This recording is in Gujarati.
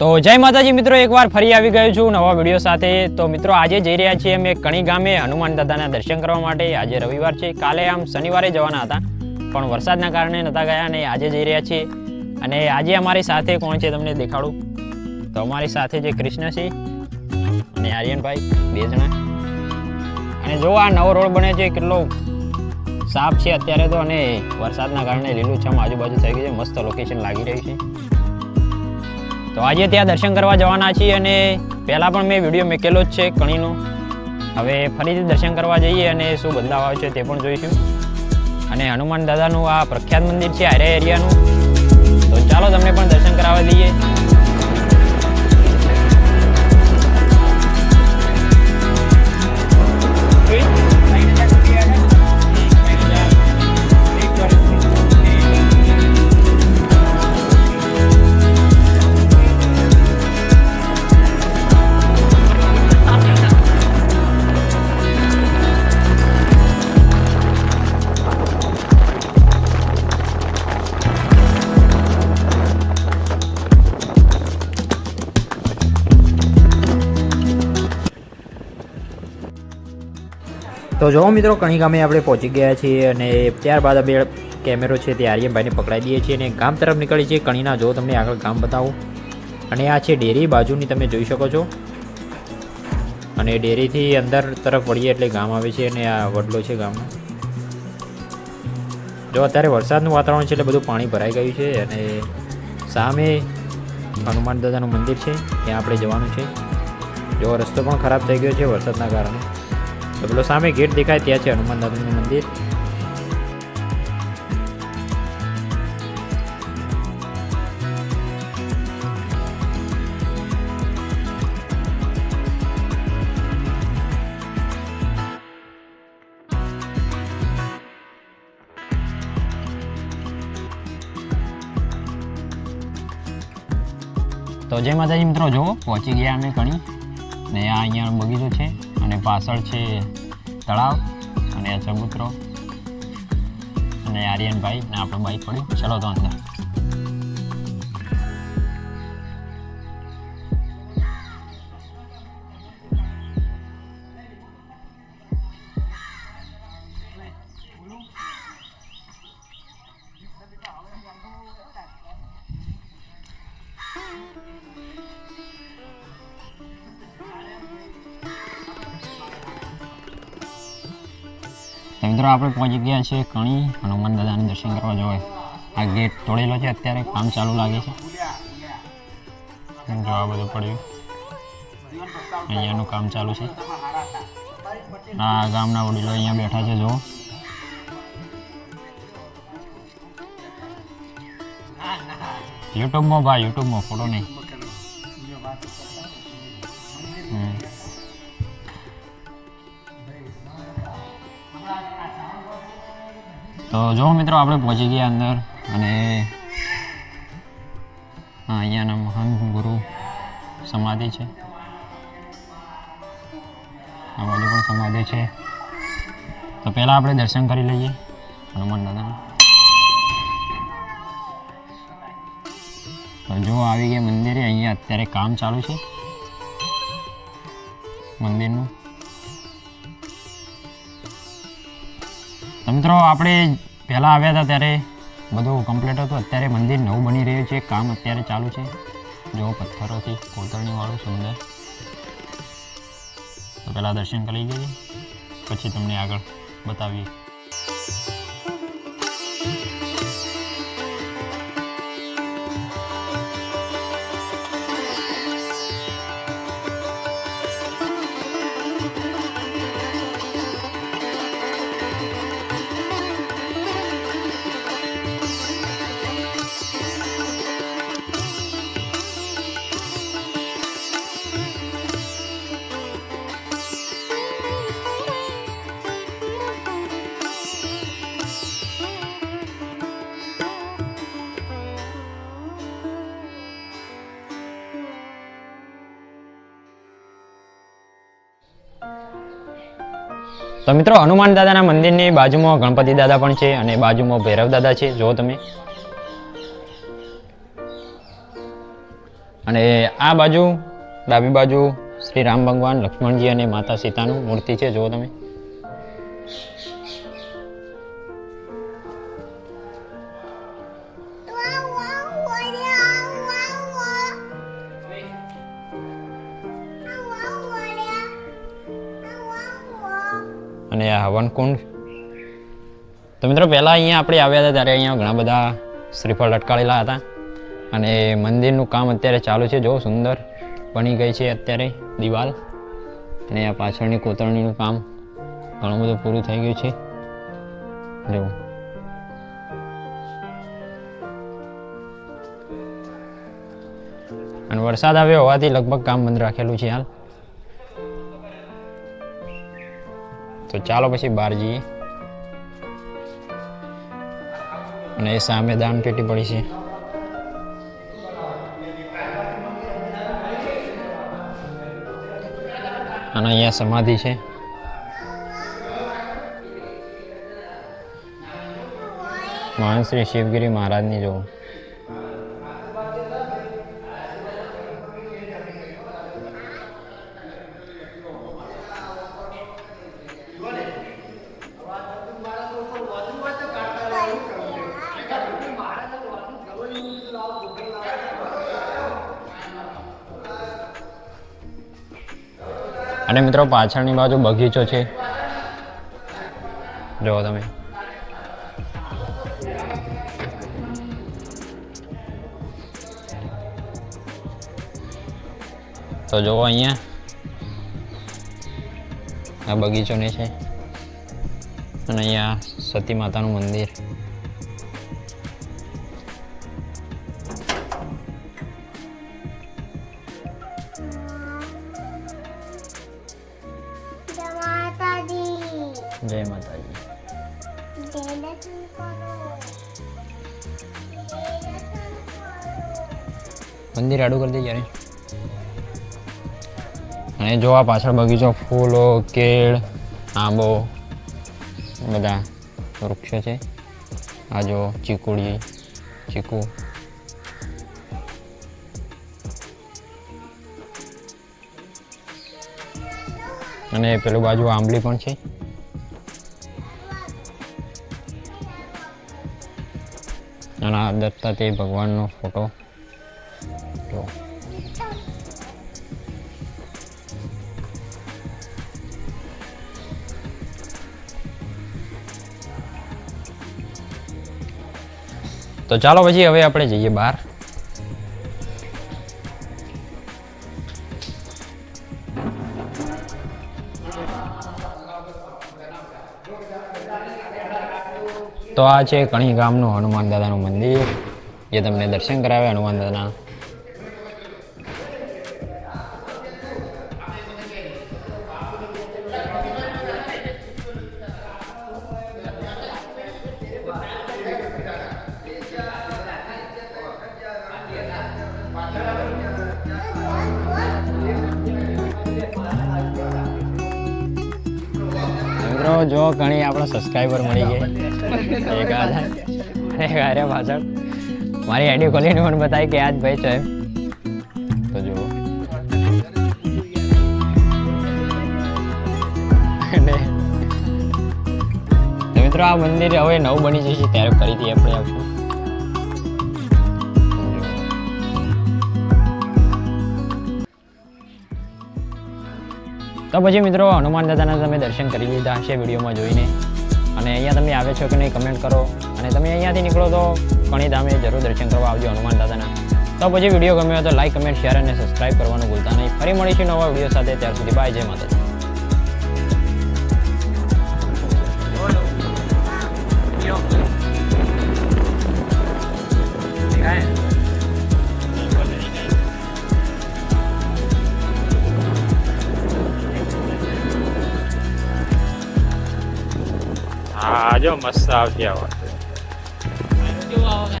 તો જય માતાજી, મિત્રો, એકવાર ફરી આવી ગયો છું નવા વીડિયો સાથે. તો મિત્રો, આજે જઈ રહ્યા છીએ અમે કણી ગામે હનુમાન દાદાના દર્શન કરવા માટે. આજે રવિવાર છે, કાલે આમ શનિવારે જવાના હતા, પણ વરસાદના કારણે નહોતા ગયા અને આજે જઈ રહ્યા છીએ. અને આજે અમારી સાથે કોણ છે તમને દેખાડું? તો અમારી સાથે છે કૃષ્ણ છે અને આર્યનભાઈ, બે જણા. અને જો આ નવો રોડ બને છે, કેટલો સાફ છે અત્યારે તો, અને વરસાદના કારણે લીલુંછમ આજુબાજુ થઈ ગયું છે, મસ્ત લોકેશન લાગી રહ્યું છે. તો આજે ત્યાં દર્શન કરવા જવાના છીએ અને પહેલાં પણ મેં વીડિયો મૂકેલો જ છે કણીનો હવે ફરીથી દર્શન કરવા જઈએ અને શું બદલાવ આવે છે તે પણ જોઈશું. અને હનુમાન દાદાનું આ પ્રખ્યાત મંદિર છે આર્યા એરિયાનું. તો ચાલો તમને પણ દર્શન કરાવવા દઈએ. તો જો મિત્રો કણી ગામે આપણે પહોંચી ગયા છીએ અને ત્યારબાદ અમે કેમેરો છે તે આર્યનભાઈને પકડાઈ દઈએ છીએ અને ગામ તરફ નીકળી છીએ. કણીના, જો તમને આગળ ગામ બતાવું. અને આ છે ડેરી, બાજુની તમે જોઈ શકો છો. અને ડેરીથી અંદર તરફ વળીએ એટલે ગામ આવે છે અને આ વડલો છે ગામનો. જો અત્યારે વરસાદનું વાતાવરણ છે એટલે બધું પાણી ભરાઈ ગયું છે અને સામે હનુમાન દાદાનું મંદિર છે. ત્યાં આપણે જવાનું છે. જો રસ્તો પણ ખરાબ થઈ ગયો છે વરસાદના કારણે. તો પેલો સામે ગેટ દેખાય ત્યાં છે હનુમાન દાદાનું મંદિર. તો જય માતાજી મિત્રો જો પહોંચી ગયા અમે કણી ને આ અહીંયા બગીચો છે. અને પાછળ છે તળાવ અને આ ચબૂતરો અને આર્યનભાઈ ને આપણું બાઈક પડ્યું. ચલો તો અંદર. મિત્રો, આપણે પહોંચી ગયા છે કણી હનુમાન દાદાને દર્શન કરવા જોઈએ આ ગેટ તોડેલો છે, અત્યારે કામ ચાલુ લાગે છે. જો આ બધું પડ્યું. અહીંયાનું કામ ચાલુ છે. આ ગામના વડીલો અહીંયા બેઠા છે જો યુટ્યુબમાં ભાઈ યુટ્યુબમાં ફોટો નહીં. તો જો મિત્રો, આપણે પહોંચી ગયા અંદર અને અહીંયાના મહાન ગુરુ સમાધિ છે. આ બાજુ પણ સમાધિ છે. તો પહેલાં આપણે દર્શન કરી લઈએ હનુમાન દાદાના. તો જો આવી ગયા મંદિરે, અહીંયા અત્યારે કામ ચાલુ છે. મંદિરનું. મિત્રો, આપણે પહેલાં આવ્યા હતા ત્યારે બધું કમ્પ્લીટ હતું. અત્યારે મંદિર નવું બની રહ્યું છે. કામ અત્યારે ચાલુ છે. જો પથ્થરોથી કોતરણીવાળું સુંદર. તો પહેલાં દર્શન કરી લઈએ. પછી તમને આગળ બતાવીએ. તો મિત્રો, હનુમાન દાદાના મંદિરની બાજુમાં ગણપતિ દાદા પણ છે અને બાજુમાં ભૈરવ દાદા છે. જો તમે. અને આ બાજુ, ડાબી બાજુ શ્રી રામ ભગવાન, લક્ષ્મણજી અને માતા સીતાનું મૂર્તિ છે. જુઓ તમે. હવનકુંડ તો મિત્રો, પહેલાં અહીંયા આપણે આવ્યા હતા ત્યારે અહીંયા ઘણા બધા શ્રીફળ લટકાળેલા હતા અને મંદિરનું કામ અત્યારે ચાલુ છે. જો, સુંદર બની ગઈ છે અત્યારે દિવાલ. અને આ પાછળની કોતરણીનું કામ ઘણું બધું પૂરું થઈ ગયું છે. જો. અને વરસાદ આવ્યો હોવાથી લગભગ કામ બંધ રાખેલું છે હાલ. તો ચાલો પછી બહાર જઈએ અને એ સામે દાન પેટી પડી છે. અને અહીંયા સમાધિ છે. મહાન શ્રી શિવગીરી મહારાજની જોવું અને મિત્રો, પાછળની બાજુ બગીચો છે. જુઓ તમે. તો જુઓ અહીંયા. આ બગીચો ને છે. અને અહીંયા સતી માતાનું મંદિર. જય માતાજી મંદિર આડું કરી દે જ્યારે અને જો આ પાછળ બગીચો, ફૂલો, કેળ, આંબો, બધા વૃક્ષો છે. આ જો ચીકુડી, ચીકુ. અને પેલું બાજુ આંબલી પણ છે. અને આ દત્તાત્રેય ભગવાનનો ફોટો જો તો ચાલો પછી હવે આપણે જઈએ બહાર. તો આ છે કણી ગામનું હનુમાન દાદાનું મંદિર, જે તમને દર્શન કરાવે હનુમાન દાદાના. જો ઘણી આપણા સબસ્ક્રાઈબર મળી ગઈ એક અરે પાછળ મારી આઈડી ખોલીને મને બતાવી કે આજ ભાઈ છે તો જુઓ મિત્રો, આ મંદિર હવે નવું બની જશે, ત્યારે ફરીથી આપણે આવશું. તો પછી મિત્રો, હનુમાન દાદાના તમે દર્શન કરી લીધા હશે વિડીયોમાં જોઈને. અને અહીંયા તમે આવે છો કે નહીં કમેન્ટ કરો. અને તમે અહીંયાથી નીકળો તો ઘણી ધામે જરૂર દર્શન કરવા આવજો હનુમાન દાદાના. તો પછી વીડિયો ગમ્યો તો લાઈક કમેન્ટ શેર અને સબસ્ક્રાઈબ કરવાનું ભૂલતા નહીં. ફરી મળીશું નવા વીડિયો સાથે. ત્યાર સુધી બાય જય માતાજી. જો મસ્ત આવતી આવા